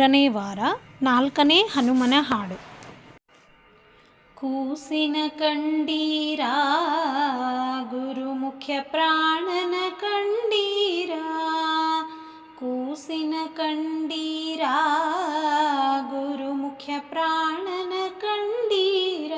ಮೂರನೇ ವಾರ, ನಾಲ್ಕನೇ ಹನುಮನ ಹಾಡು. ಕೂಸಿನ ಕಂಡೀರ ಗುರುಮುಖ್ಯ ಪ್ರಾಣನ ಕಂಡೀರಾ. ಕೂಸಿನ ಕಂಡೀರ ಗುರುಮುಖ್ಯ ಪ್ರಾಣನ ಕಂಡೀರ.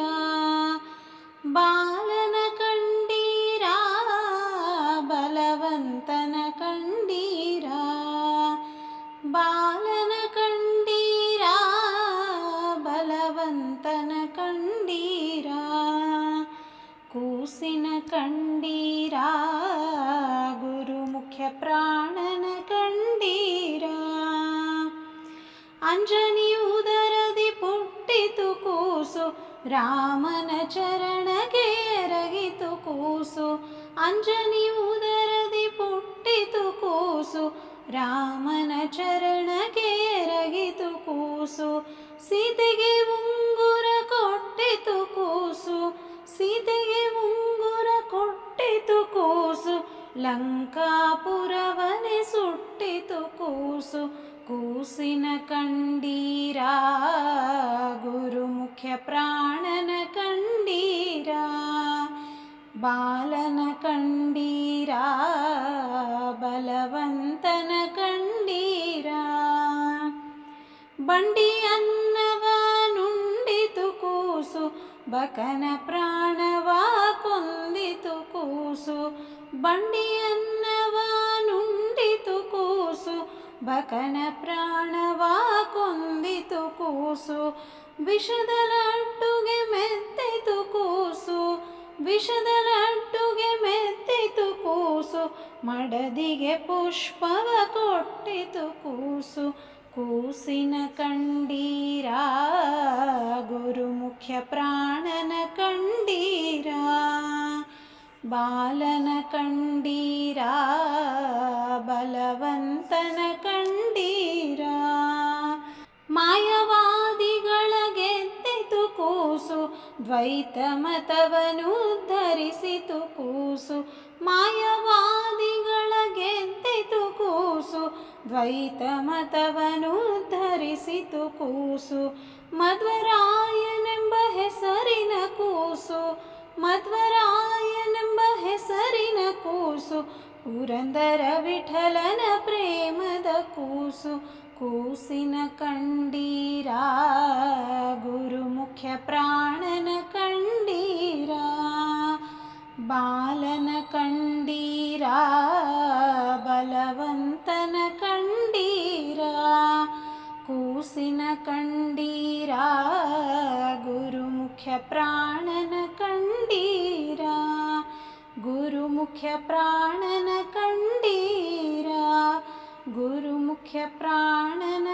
ಬಲವಂತನ ಕಂಡೀರ? ಕೂಸಿನ ಕಂಡೀರ? ಗುರು ಮುಖ್ಯ ಪ್ರಾಣನ ಕಂಡೀರ? ಅಂಜನಿ ಉದರದಿ ಪುಟ್ಟಿತು ಕೂಸು, ರಾಮನ ಚರಣಗೆ ಎರಗಿತು ಅಂಜನಿ ಉದರದಿ ಪುಟ್ಟಿತು ಕೂಸು, ರಾಮನ ಚರಣಗೆ ಎರಗಿತು ಕೂಸು. ಸೀತೆಗೆ ಉಂಗುರ ಕೊಟ್ಟಿತು ಕೂಸು ಸೀತೆಗೆ ಉಂಗುರ ಕೊಟ್ಟಿತು ಕೂಸು ಲಂಕಾಪುರವನೆ ಸುಟ್ಟಿತು ಕೂಸು ಕೂಸಿನ ಕಂಡೀರ ಗುರುಮುಖ್ಯ ಪ್ರಾಣನ ಕಂಡೀರ ಬಾಲನ ಕಂಡೀರ ಬಲವಂತನ ಕಂಡೀರ ಬಂಡಿ ಬಕನ ಪ್ರಾಣವ ಕೊಂದಿತು ಕೂಸು, ಬಂಡಿಯನ್ನವ ನುಂಡಿತು ಕೂಸು, ಬಕನ ಪ್ರಾಣವ ಕೊಂದಿತು ಕೂಸು ವಿಷದ ಲಡ್ಡುಗೆ ಮೆತ್ತಿತು ಕೂಸು ವಿಷದ ಲಡ್ಡುಗೆ ಮೆತ್ತಿತು ಕೂಸು, ಮಡದಿಗೆ ಪುಷ್ಪವ ಕೊಟ್ಟಿತು ಕೂಸು. ಕೂಸಿನ ಕಂಡೀರ ಗುರುಮುಖ್ಯ ಪ್ರಾಣನ ಕಂಡೀರ ಬಾಲನ ಕಂಡೀರ ಬಲವಂತನ ಕಂಡೀರ ಮಾಯವಾದಿಗಳ ಗೆದ್ದಿತು ಕೂಸು ದ್ವೈತ ಮತವನು ಧರಿಸಿತು ಕೂಸು ಮಾಯವಾದಿಗಳ ಕೂಸು ದ್ವೈತ ಮತವನು ಧರಿಸಿತು ಕೂಸು ಮಧ್ವರಾಯನೆಂಬ ಹೆಸರಿನ ಕೂಸು ಮಧ್ವರಾಯನೆಂಬ ಹೆಸರಿನ ಕೂಸು ಪುರಂದರ ವಿಠಲನ ಪ್ರೇಮದ ಕೂಸು ಕೂಸಿನ ಕಂಡೀರ ಗುರುಮುಖ್ಯ ಪ್ರಾಣನ ಕಂಡೀರ ಗುರುಮುಖ್ಯ ಪ್ರಾಣನ ಕಂಡೀರ ಗುರುಮುಖ್ಯ ಪ್ರಾಣನ ಕಂಡೀರ ಗುರುಮುಖ್ಯ ಪ್ರಾಣನ